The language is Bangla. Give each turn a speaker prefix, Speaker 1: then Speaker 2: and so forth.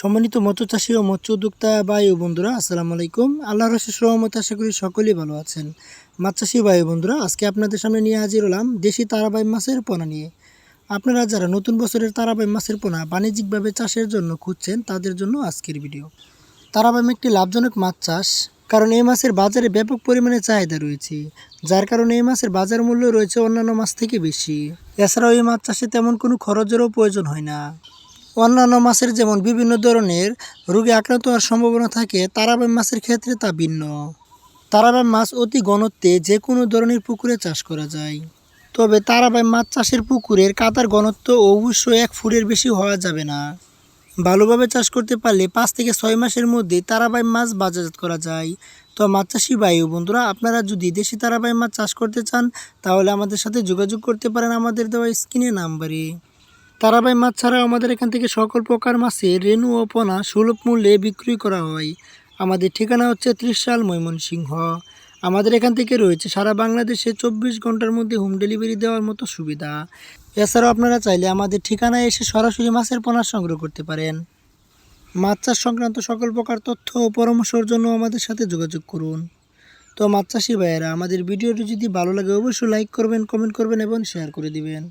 Speaker 1: সম্মানিত মৎস্য চাষী ও মৎস্য উদ্যোক্তা ভাই ও বন্ধুরা, আসসালামু আলাইকুম। আল্লাহর রসের সহমত আশা করি সকলেই ভালো আছেন। মাছ চাষী ভাই বন্ধুরা, আজকে আপনাদের সামনে নিয়ে হাজির হলাম দেশি তারাবাই মাছের পোনা নিয়ে। আপনারা যারা নতুন বছরের তারাবাই মাছের পোনা বাণিজ্যিকভাবে চাষের জন্য খুঁজছেন, তাদের জন্য আজকের ভিডিও। তারাবাইম একটি লাভজনক মাছ চাষ, কারণ এই মাছের বাজারে ব্যাপক পরিমাণে চাহিদা রয়েছে, যার কারণে এই মাছের বাজার মূল্য রয়েছে অন্যান্য মাছ থেকে বেশি। এছাড়াও এই মাছ চাষে তেমন কোনো খরচেরও প্রয়োজন হয় না। অন্যান্য মাছের যেমন বিভিন্ন ধরনের রোগে আক্রান্ত হওয়ার সম্ভাবনা থাকে তারাবাই মাছের ক্ষেত্রে তা ভিন্ন। তারাবাই মাছ অতি ঘনত্বে যে কোনো ধরনের পুকুরে চাষ করা যায়। তবে তারাবাই মাছ চাষের পুকুরের কাদার ঘনত্ব অবশ্যই এক ফুটের বেশি হওয়া যাবে না। ভালোভাবে চাষ করতে পারলে পাঁচ থেকে ছয় মাসের মধ্যে তারাবাই মাছ বাজারজাত করা যায়। তো মাছ চাষি বায়ু বন্ধুরা, আপনারা যদি দেশি তারাবাই মাছ চাষ করতে চান, তাহলে আমাদের সাথে যোগাযোগ করতে পারেন আমাদের দেওয়া স্ক্রিনে নাম্বারে। তারাবাই মাছ ছাড়াও আমাদের এখান থেকে সকল প্রকার মাছের রেণু ও পোনা সুলভ মূল্যে বিক্রি করা হয়। আমাদের ঠিকানা হচ্ছে ত্রিশাল ময়মনসিংহ। আমাদের এখান থেকে রয়েছে সারা বাংলাদেশে চব্বিশ ঘণ্টার মধ্যে হোম ডেলিভারি দেওয়ার মতো সুবিধা। এছাড়াও আপনারা চাইলে আমাদের ঠিকানায় এসে সরাসরি মাছের পোনা সংগ্রহ করতে পারেন। মাছ চাষ সংক্রান্ত সকল প্রকার তথ্য ও পরামর্শের জন্য আমাদের সাথে যোগাযোগ করুন। তো মাছ চাষি ভাইয়েরা, আমাদের ভিডিওটি যদি ভালো লাগে অবশ্যই লাইক করবেন কমেন্ট করবেন এবং শেয়ার করে দিবেন।